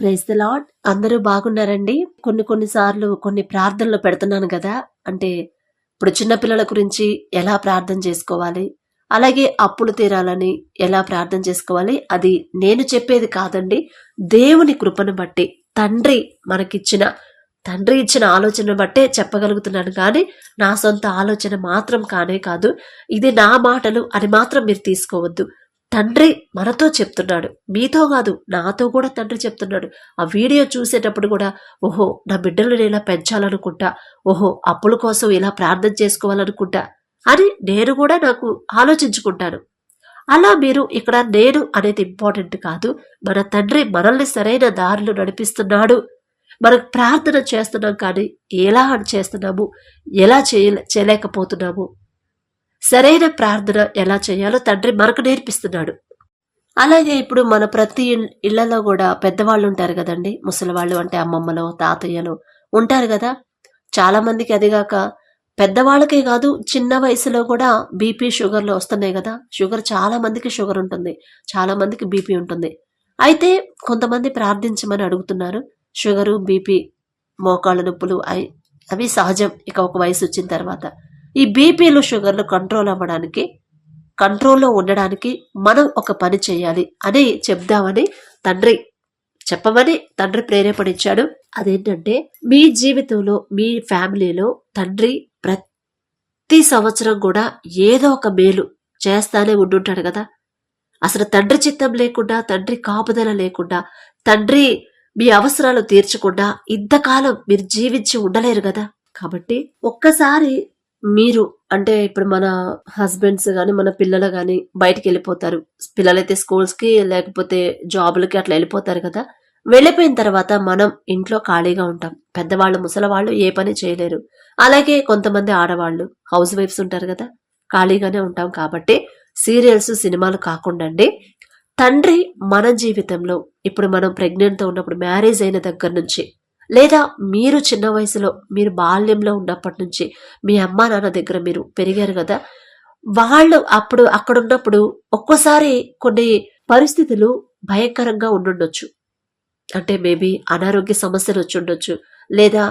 Praise the lord అందరూ బాగున్నారండి. కొన్ని కొన్ని సార్లు కొన్ని ప్రార్థనలు పెడుతున్నాను కదా. అంటే ఇప్పుడు చిన్నపిల్లల గురించి ఎలా ప్రార్థన చేసుకోవాలి? అలాగే అప్పులు తీరాలని ఎలా ప్రార్థన చేసుకోవాలి? అది నేను చెప్పేది కాదండి. దేవుని కృపను బట్టి తండ్రి మనకిచ్చిన తండ్రి ఇచ్చిన ఆలోచన బట్టే చెప్పగలుగుతున్నాను. కానీ నా సొంత ఆలోచన మాత్రం కానే కాదు. ఇది నా మాటలు అని మాత్రం మీరు తీసుకోవద్దు. తండ్రి మనతో చెప్తున్నాడు. మీతో కాదు నాతో కూడా తండ్రి చెప్తున్నాడు. ఆ వీడియో చూసేటప్పుడు కూడా ఓహో నా బిడ్డలు నేను ఇలా పెంచాలనుకుంటా. ఓహో అప్పుల కోసం ఇలా ప్రార్థన చేసుకోవాలనుకుంటా అని నేను కూడా నాకు ఆలోచించుకుంటాను. అలా మీరు ఇక్కడ నేను అనేది ఇంపార్టెంట్ కాదు. మన తండ్రి మనల్ని సరైన దారులు నడిపిస్తున్నాడు. మనం ప్రార్థన చేస్తున్నాం కానీ ఎలా అని చేస్తున్నాము? ఎలా చేయ చేయలేకపోతున్నాము? సరైన ప్రార్థన ఎలా చేయాలో తండ్రి మనకు నేర్పిస్తున్నాడు. అలాగే ఇప్పుడు మన ప్రతి ఇళ్ళలో కూడా పెద్దవాళ్ళు ఉంటారు కదండి. ముసలివాళ్ళు అంటే అమ్మమ్మలు తాతయ్యలు ఉంటారు కదా. చాలా మందికి అదిగాక పెద్దవాళ్ళకే కాదు చిన్న వయసులో కూడా బీపీ షుగర్లు వస్తున్నాయి కదా. షుగర్ చాలా మందికి షుగర్ ఉంటుంది. చాలా మందికి బీపీ ఉంటుంది. అయితే కొంతమంది ప్రార్థించమని అడుగుతున్నారు. షుగరు బీపీ మోకాళ్ళ నొప్పులు అవి సహజం. ఇక ఒక వయసు వచ్చిన తర్వాత ఈ బీపీలు షుగర్లు కంట్రోల్ అవ్వడానికి కంట్రోల్లో ఉండడానికి మనం ఒక పని చేయాలి అని చెప్దామని తండ్రి చెప్పమని తండ్రి ప్రేరేపణించాడు. అదేంటంటే మీ జీవితంలో మీ ఫ్యామిలీలో తండ్రి ప్రతి సంవత్సరం కూడా ఏదో ఒక మేలు చేస్తానే ఉండుంటాడు కదా. అసలు తండ్రి చిత్తం లేకుండా తండ్రి కాపుదల లేకుండా తండ్రి మీ అవసరాలు తీర్చకుండా ఇంతకాలం మీరు జీవించి ఉండలేరు కదా. కాబట్టి ఒక్కసారి మీరు అంటే ఇప్పుడు మన హస్బెండ్స్ కానీ మన పిల్లలు కానీ బయటికి వెళ్ళిపోతారు పిల్లలైతే స్కూల్స్కి లేకపోతే జాబులకి అట్లా వెళ్ళిపోతారు కదా. వెళ్ళిపోయిన తర్వాత మనం ఇంట్లో ఖాళీగా ఉంటాం. పెద్దవాళ్ళు ముసలవాళ్ళు ఏ పని చేయలేరు. అలాగే కొంతమంది ఆడవాళ్ళు హౌస్ వైఫ్స్ ఉంటారు కదా. ఖాళీగానే ఉంటాం కాబట్టి సీరియల్స్ సినిమాలు కాకుండా అండి. తండ్రి మన జీవితంలో ఇప్పుడు మనం ప్రెగ్నెంట్తో ఉన్నప్పుడు మ్యారేజ్ అయిన దగ్గర నుంచి లేదా మీరు చిన్న వయసులో మీరు బాల్యంలో ఉన్నప్పటి నుంచి మీ అమ్మా నాన్న దగ్గర మీరు పెరిగారు కదా వాళ్ళు అప్పుడు అక్కడ ఉన్నప్పుడు ఒక్కోసారి కొన్ని పరిస్థితులు భయంకరంగా ఉండుండొచ్చు. అంటే మేబీ అనారోగ్య సమస్యలు వచ్చిండొచ్చు లేదా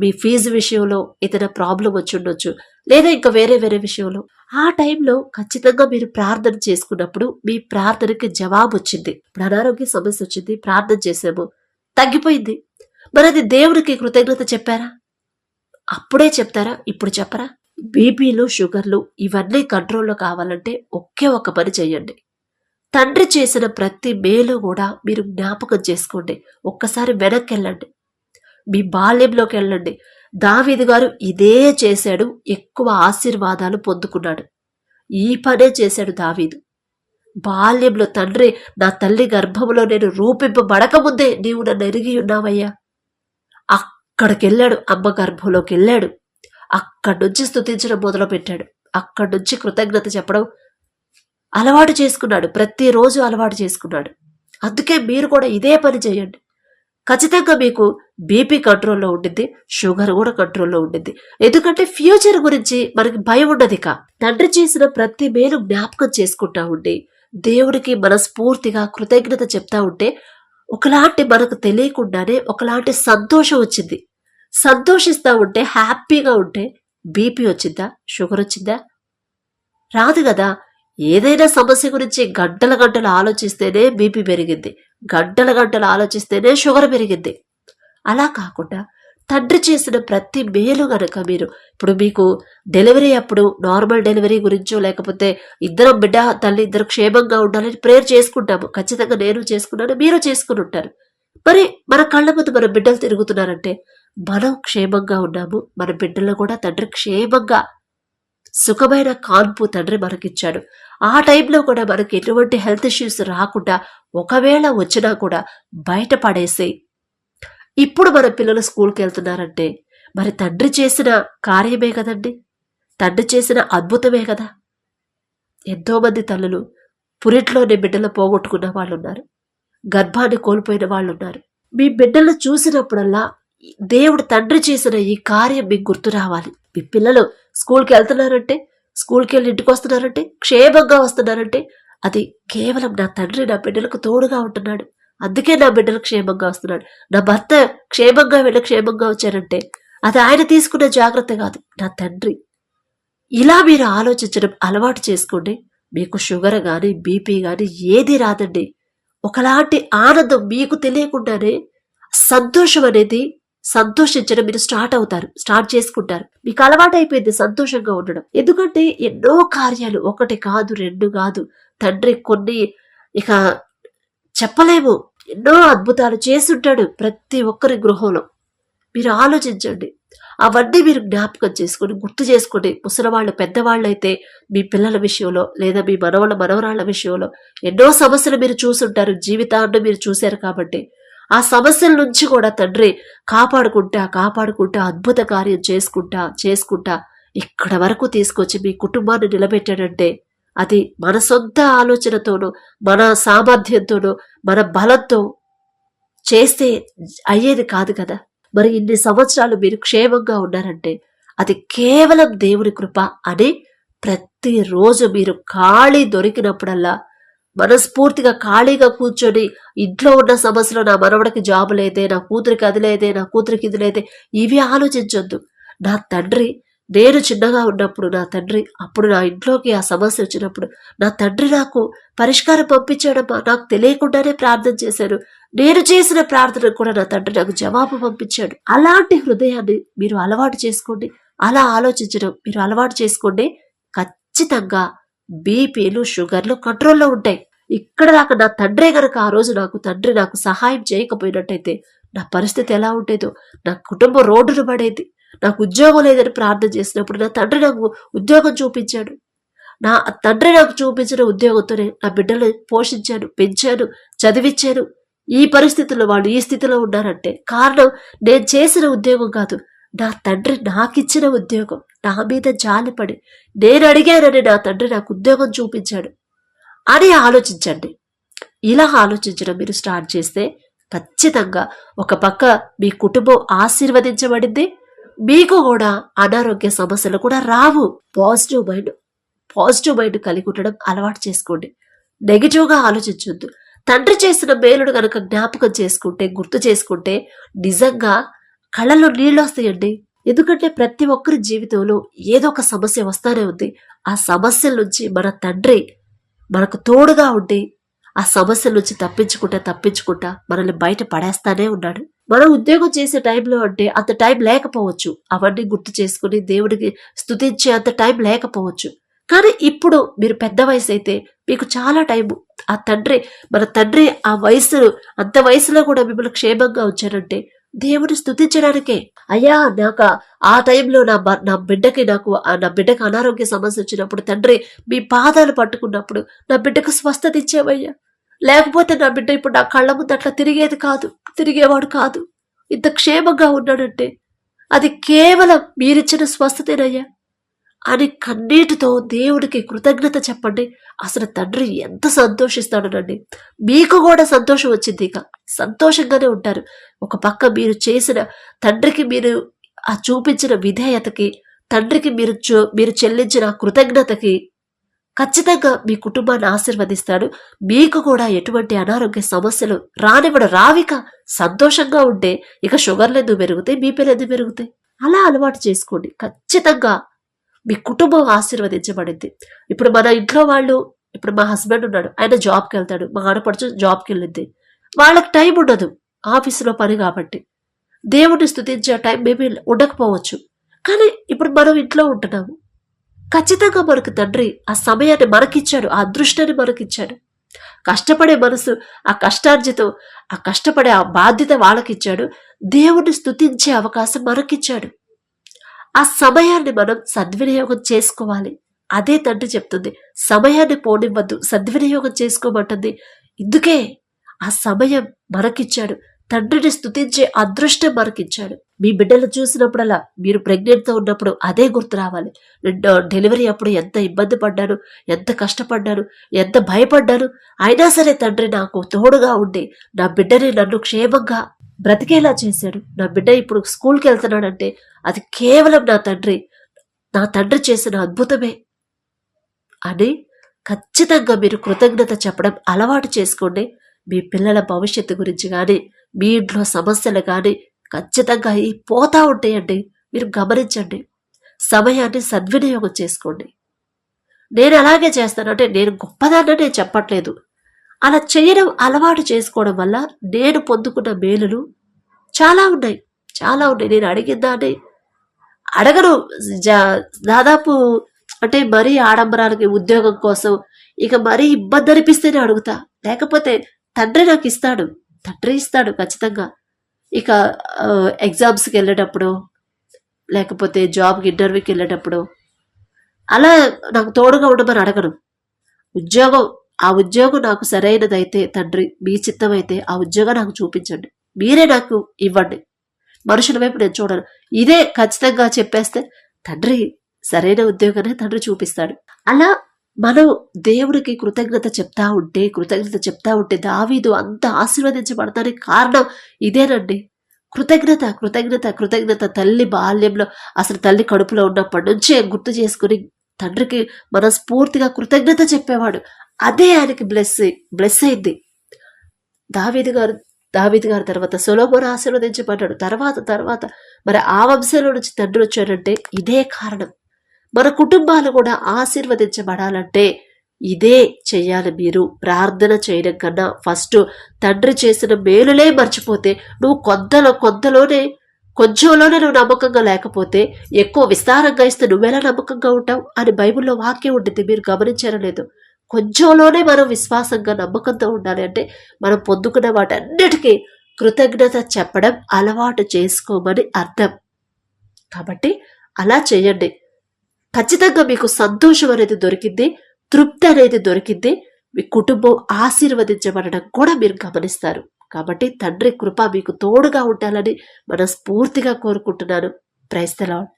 మీ ఫీజు విషయంలో ఏదైనా ప్రాబ్లం వచ్చిండొచ్చు లేదా ఇంకా వేరే వేరే విషయంలో. ఆ టైంలో ఖచ్చితంగా మీరు ప్రార్థన చేసుకున్నప్పుడు మీ ప్రార్థనకి జవాబు వచ్చింది ఇప్పుడు అనారోగ్య సమస్య వచ్చింది ప్రార్థన చేసాము తగ్గిపోయింది. మరి అది దేవుడికి కృతజ్ఞత చెప్పారా? అప్పుడే చెప్తారా? ఇప్పుడు చెప్పరా? బీపీలు షుగర్లు ఇవన్నీ కంట్రోల్లో కావాలంటే ఒకే ఒక పని చేయండి. తండ్రి చేసిన ప్రతి మేలు కూడా మీరు జ్ఞాపకం చేసుకోండి. ఒక్కసారి వెనక్కి వెళ్ళండి మీ బాల్యంలోకి వెళ్ళండి. దావీదు గారు ఇదే చేశాడు. ఎక్కువ ఆశీర్వాదాలు పొందుకున్నాడు. ఈ పనే చేశాడు దావీదు. బాల్యంలో తండ్రి నా తల్లి గర్భంలో నేను రూపింపబడకముందే నీవు నన్ను ఎరిగి ఉన్నావయ్యా. అక్కడికి వెళ్ళాడు అమ్మ గర్భంలోకి వెళ్ళాడు అక్కడి నుంచి స్తుతించడం మొదలు పెట్టాడు అక్కడి నుంచి కృతజ్ఞత చెప్పడం అలవాటు చేసుకున్నాడు. ప్రతిరోజు అలవాటు చేసుకున్నాడు. అందుకే మీరు కూడా ఇదే పని చేయండి. ఖచ్చితంగా మీకు బీపీ కంట్రోల్లో ఉండిద్ది షుగర్ కూడా కంట్రోల్లో ఉండిద్ది. ఎందుకంటే ఫ్యూచర్ గురించి మనకి భయం ఉండదు ఇక. తండ్రి చేసిన ప్రతి మేలు జ్ఞాపకం చేసుకుంటా ఉండి దేవుడికి మనస్ఫూర్తిగా కృతజ్ఞత చెప్తా ఉంటే ఒకలాంటి మనకు తెలియకుండానే ఒకలాంటి సంతోషం వచ్చింది. సంతోషిస్తా ఉంటే హ్యాపీగా ఉంటే బీపీ వచ్చిందా? షుగర్ వచ్చిందా? రాదు కదా. ఏదైనా సమస్య గురించి గంటల గంటలు ఆలోచిస్తేనే బీపీ పెరిగింది. గంటల గంటలు ఆలోచిస్తేనే షుగర్ పెరిగింది. అలా కాకుండా తండ్రి చేసిన ప్రతి మేలు గనక మీరు ఇప్పుడు మీకు డెలివరీ అప్పుడు నార్మల్ డెలివరీ గురించో లేకపోతే ఇద్దరం బిడ్డ తల్లి ఇద్దరు క్షేమంగా ఉండాలని ప్రేయర్ చేసుకుంటాము. ఖచ్చితంగా నేను చేసుకున్నాను మీరు చేసుకుని ఉంటారు. మరి మన కళ్ళ ముందు మన బిడ్డలు తిరుగుతున్నారంటే మనం క్షేమంగా ఉన్నాము. మన బిడ్డలు కూడా తండ్రి క్షేమంగా సుఖమైన కాన్పు తండ్రి మనకిచ్చాడు. ఆ టైంలో కూడా మనకి ఎటువంటి హెల్త్ ఇష్యూస్ రాకుండా ఒకవేళ వచ్చినా కూడా బయటపడేసి ఇప్పుడు మన పిల్లలు స్కూల్కి వెళ్తున్నారంటే మరి తండ్రి చేసిన కార్యమే కదండి. తండ్రి చేసిన అద్భుతమే కదా. ఎంతోమంది తల్లులు పురిట్లోనే బిడ్డలు పోగొట్టుకున్న వాళ్ళు ఉన్నారు గర్భాన్ని కోల్పోయిన వాళ్ళు ఉన్నారు మీ బిడ్డలు చూసినప్పుడల్లా దేవుడు తండ్రి చేసిన ఈ కార్యం మీకు గుర్తు రావాలి. మీ పిల్లలు స్కూల్కి వెళ్తున్నారంటే స్కూల్కి వెళ్ళి ఇంటికి వస్తున్నారంటే క్షేమంగా వస్తున్నారంటే అది కేవలం నా తండ్రి నా బిడ్డలకు తోడుగా ఉంటున్నాడు. అందుకే నా బిడ్డలు క్షేమంగా వస్తున్నాడు. నా భర్త క్షేమంగా వెళ్ళి క్షేమంగా వచ్చారంటే అది ఆయన తీసుకున్న జాగ్రత్త కాదు నా తండ్రి. ఇలా మీరు ఆలోచించడం అలవాటు చేసుకోండి. మీకు షుగర్ కానీ బీపీ కానీ ఏది రాదండి. ఒకలాంటి ఆనందం మీకు తెలియకుండానే సంతోషం అనేది సంతోషించడం మీరు స్టార్ట్ అవుతారు స్టార్ట్ చేసుకుంటారు. మీకు అలవాటు అయిపోయింది సంతోషంగా ఉండడం. ఎందుకంటే ఎన్నో కార్యాలు ఒకటి కాదు రెండు కాదు. తండ్రి కొన్ని ఇక చెప్పలేము. ఎన్నో అద్భుతాలు చేస్తుంటాడు ప్రతి ఒక్కరి గృహంలో. మీరు ఆలోచించండి. అవన్నీ మీరు జ్ఞాపకం చేసుకొని గుర్తు చేసుకోండి ముసలివాళ్ళు పెద్దవాళ్ళు అయితే మీ పిల్లల విషయంలో లేదా మీ మనవళ్ళ మనవరాళ్ళ విషయంలో ఎన్నో సమస్యలు మీరు చూసుంటారు. జీవితాన్ని మీరు చూశారు కాబట్టి. ఆ సమస్యల నుంచి కూడా తండ్రి కాపాడుకుంటా కాపాడుకుంటా అద్భుత కార్యం చేసుకుంటా చేసుకుంటా ఇక్కడ వరకు తీసుకొచ్చి మీ కుటుంబాన్ని నిలబెట్టాడంటే అది మన సొంత ఆలోచనతోనో మన సామర్థ్యంతోనో మన బలంతో చేస్తే అయ్యేది కాదు కదా. మరి ఇన్ని సంవత్సరాలు మీరు క్షేమంగా ఉన్నారంటే అది కేవలం దేవుని కృప అని ప్రతిరోజు మీరు ఖాళీ దొరికినప్పుడల్లా మనస్ఫూర్తిగా ఖాళీగా కూర్చొని ఇంట్లో ఉన్న సమస్యలు నా మనవడికి జాబు లేదే నా కూతురికి అది లేదే నా కూతురికి ఇది లేదే ఇవి ఆలోచించొద్దు. నా తండ్రి నేను చిన్నగా ఉన్నప్పుడు నా తండ్రి అప్పుడు నా ఇంట్లోకి ఆ సమస్య వచ్చినప్పుడు నా తండ్రి నాకు పరిష్కారం పంపించాడమ్మా. నాకు తెలియకుండానే ప్రార్థన చేశాను నేను చేసిన ప్రార్థన కూడా నా తండ్రి నాకు జవాబు పంపించాడు. అలాంటి హృదయాన్ని మీరు అలవాటు చేసుకోండి. అలా ఆలోచించడం మీరు అలవాటు చేసుకోండి. ఖచ్చితంగా బీపీలు షుగర్లు కంట్రోల్లో ఉంటాయి. ఇక్కడ దాకా నా తండ్రే గనక ఆ రోజు నాకు తండ్రి నాకు సహాయం చేయకపోయినట్టయితే నా పరిస్థితి ఎలా ఉండేదో నా కుటుంబం రోడ్డును పడేది నాకు ఉద్యోగం లేదని ప్రార్థన చేసినప్పుడు నా తండ్రి నాకు ఉద్యోగం చూపించాడు. నా తండ్రి నాకు చూపించిన ఉద్యోగంతోనే నా బిడ్డలు పోషించాను పెంచాను చదివించాను. ఈ పరిస్థితుల్లో వాళ్ళు ఈ స్థితిలో ఉన్నారంటే కారణం నేను చేసిన ఉద్యోగం కాదు నా తండ్రి నాకిచ్చిన ఉద్యోగం నా మీద జాలిపడి నేను అడిగానని నా తండ్రి నాకు ఉద్యోగం చూపించాడు. అని ఆలోచించండి. ఇలా ఆలోచించడం మీరు స్టార్ట్ చేస్తే ఖచ్చితంగా ఒక పక్క మీ కుటుంబం ఆశీర్వదించబడింది మీకు కూడా అనారోగ్య సమస్యలు కూడా రావు. పాజిటివ్ మైండ్ పాజిటివ్ మైండ్ కలిగి ఉండడం అలవాటు చేసుకోండి. నెగిటివ్గా ఆలోచించొద్దు. తండ్రి చేసిన మేలును కనుక జ్ఞాపకం చేసుకుంటే గుర్తు చేసుకుంటే నిజంగా కళ్ళలో నీళ్ళు వస్తాయండి ఎందుకంటే ప్రతి ఒక్కరి జీవితంలో ఏదో ఒక సమస్య వస్తానే ఉంది. ఆ సమస్యల నుంచి మన తండ్రి మనకు తోడుగా ఉండి ఆ సమస్యల నుంచి తప్పించుకుంటా తప్పించుకుంటా మనల్ని బయట పడేస్తానే ఉన్నాడు. మనం ఉద్యోగం చేసే టైంలో అంటే అంత టైం లేకపోవచ్చు. అవన్నీ గుర్తు చేసుకుని దేవుడికి స్థుతించే అంత టైం లేకపోవచ్చు. కానీ ఇప్పుడు మీరు పెద్ద వయసు అయితే మీకు చాలా టైం. ఆ తండ్రి మన తండ్రి ఆ వయసు అంత వయసులో కూడా మిమ్మల్ని క్షేమంగా ఉంచారంటే దేవుని స్థుతించడానికే అయ్యా నాకు ఆ టైంలో నా నా బిడ్డకి నాకు ఆ నా బిడ్డకి అనారోగ్య సమస్య వచ్చినప్పుడు తండ్రి మీ పాదాలు పట్టుకున్నప్పుడు నా బిడ్డకు స్వస్థత ఇచ్చేవయ్యా. లేకపోతే నా బిడ్డ ఇప్పుడు నా కళ్ళ ముందు అట్లా తిరిగేది కాదు తిరిగేవాడు కాదు. ఇంత క్షేమంగా ఉన్నాడంటే అది కేవలం మీరిచ్చిన స్వస్థతేనయ్యా. అని కన్నీటితో దేవుడికి కృతజ్ఞత చెప్పండి. అసలు తండ్రి ఎంత సంతోషిస్తాడనండి. మీకు కూడా సంతోషం వచ్చింది ఇక. సంతోషంగానే ఉంటారు. ఒక పక్క మీరు చేసిన తండ్రికి మీరు ఆ చూపించిన విధేయతకి తండ్రికి మీరు చూ- మీరు చెల్లించిన కృతజ్ఞతకి ఖచ్చితంగా మీ కుటుంబాన్ని ఆశీర్వదిస్తాడు. మీకు కూడా ఎటువంటి అనారోగ్య సమస్యలు రానివ్వడం. రావిక సంతోషంగా ఉంటే ఇక షుగర్లు ఎందుకు పెరుగుతాయి? బీపీలు ఎందుకు పెరుగుతాయి? అలా అలవాటు చేసుకోండి. ఖచ్చితంగా మీ కుటుంబం ఆశీర్వదించబడింది. ఇప్పుడు మన ఇంట్లో వాళ్ళు ఇప్పుడు మా హస్బెండ్ ఉన్నాడు ఆయన జాబ్కి వెళ్తాడు మా ఆడపడుచు జాబ్కి వెళ్ళింది. వాళ్ళకి టైం ఉండదు ఆఫీసులో పని కాబట్టి. దేవుడిని స్థుతించే టైం మేబీ ఉండకపోవచ్చు. కానీ ఇప్పుడు మనం ఇంట్లో ఉంటున్నాము. ఖచ్చితంగా మనకు తండ్రి ఆ సమయాన్ని మనకిచ్చాడు ఆ అదృష్టాన్ని మనకిచ్చాడు. కష్టపడే మనసు ఆ కష్టార్జితం ఆ కష్టపడే ఆ బాధ్యత వాళ్ళకిచ్చాడు. దేవుడిని స్థుతించే అవకాశం మనకిచ్చాడు. ఆ సమయాన్ని మనం సద్వినియోగం చేసుకోవాలి. అదే తండ్రి చెప్తుంది సమయాన్ని పోనివ్వద్దు సద్వినియోగం చేసుకోమంటుంది. ఇందుకే ఆ సమయం మనకిచ్చాడు. తండ్రిని స్థుతించే అదృష్టం మనకిచ్చాడు. మీ బిడ్డలు చూసినప్పుడల్లా మీరు ప్రెగ్నెంట్తో ఉన్నప్పుడు అదే గుర్తు రావాలి. డెలివరీ అప్పుడు ఎంత ఇబ్బంది పడ్డాను ఎంత కష్టపడ్డాను ఎంత భయపడ్డాను అయినా సరే తండ్రి నాకు తోడుగా ఉండి నా బిడ్డని నన్ను క్షేమంగా బ్రతికేలా చేశాడు. నా బిడ్డ ఇప్పుడు స్కూల్కి వెళ్తున్నాడంటే అది కేవలం నా తండ్రి. నా తండ్రి చేసిన అద్భుతమే. అని ఖచ్చితంగా మీరు కృతజ్ఞత చెప్పడం అలవాటు చేసుకోండి. మీ పిల్లల భవిష్యత్తు గురించి కానీ మీ ఇంట్లో సమస్యలు కానీ ఖచ్చితంగా ఈ పోతా ఉంటాయండి. మీరు గమనించండి. సమయాన్ని సద్వినియోగం చేసుకోండి. నేను అలాగే చేస్తాను. అంటే నేను గొప్పదాన్ని నేను చెప్పట్లేదు. అలా చేయడం అలవాటు చేసుకోవడం వల్ల నేను పొందుకున్న మేలులు చాలా ఉన్నాయి. చాలా ఉన్నాయి. నేను అడిగిన దాన్ని అడగను దాదాపు అంటే మరీ ఆడంబరాలకి ఉద్యోగం కోసం ఇక మరీ ఇబ్బంది అనిపిస్తేనే అడుగుతా. లేకపోతే తండ్రి నాకు ఇస్తాడు. తండ్రి ఇస్తాడు ఖచ్చితంగా. ఇక ఎగ్జామ్స్కి వెళ్ళేటప్పుడు లేకపోతే జాబ్కి ఇంటర్వ్యూకి వెళ్ళేటప్పుడు అలా నాకు తోడుగా ఉండమని అడగను ఉద్యోగం ఆ ఉద్యోగం నాకు సరైనదైతే తండ్రి మీ చిత్తం అయితే ఆ ఉద్యోగం నాకు చూపించండి. మీరే నాకు ఇవ్వండి. మనుషుల వైపు నేను చూడను. ఇదే ఖచ్చితంగా చెప్పేస్తే తండ్రి సరైన ఉద్యోగాన్ని తండ్రి చూపిస్తాడు. అలా మనం దేవుడికి కృతజ్ఞత చెప్తా ఉంటే కృతజ్ఞత చెప్తా ఉంటే దావీదు అంత ఆశీర్వదించబడతానికి కారణం ఇదేనండి. కృతజ్ఞత కృతజ్ఞత కృతజ్ఞత తల్లి బాల్యంలో అసలు తల్లి కడుపులో ఉన్నప్పటి నుంచే గుర్తు చేసుకుని తండ్రికి మనస్ఫూర్తిగా కృతజ్ఞత చెప్పేవాడు. అదే ఆయనకి బ్లెస్ బ్లెస్ అయింది. దావీదు గారు దావిద్ గారి తర్వాత సొలోమోను ఆశీర్వదించబడ్డాడు తర్వాత తర్వాత మరి ఆ వంశంలో నుంచి తండ్రి వచ్చాడంటే ఇదే కారణం. మన కుటుంబాలు కూడా ఆశీర్వదించబడాలంటే ఇదే చెయ్యాలి మీరు. ప్రార్థన చేయడం కన్నా ఫస్ట్ తండ్రి చేసిన మేలులే మర్చిపోతే నువ్వు కొంతలో కొంతలోనే కొంచెంలోనే నువ్వు నమ్మకంగా లేకపోతే ఎక్కువ విస్తారంగా ఇస్తే నువ్వెలా నమ్మకంగా ఉంటావు అని బైబిల్లో వాక్యం ఉంటుంది మీరు గమనించారో లేదు కొంచెంలోనే మనం విశ్వాసంగా నమ్మకంతో ఉండాలి. అంటే మనం పొందుకున్న వాటన్నిటికీ కృతజ్ఞత చెప్పడం అలవాటు చేసుకోమని అర్థం. కాబట్టి అలా చేయండి. ఖచ్చితంగా మీకు సంతోషం అనేది దొరికింది తృప్తి అనేది దొరికింది. మీ కుటుంబం ఆశీర్వదించబడడం కూడా మీరు గమనిస్తారు. కాబట్టి తండ్రి కృప మీకు తోడుగా ఉండాలని మనస్ఫూర్తిగా కోరుకుంటున్నాను. ప్రైస్తలాడ్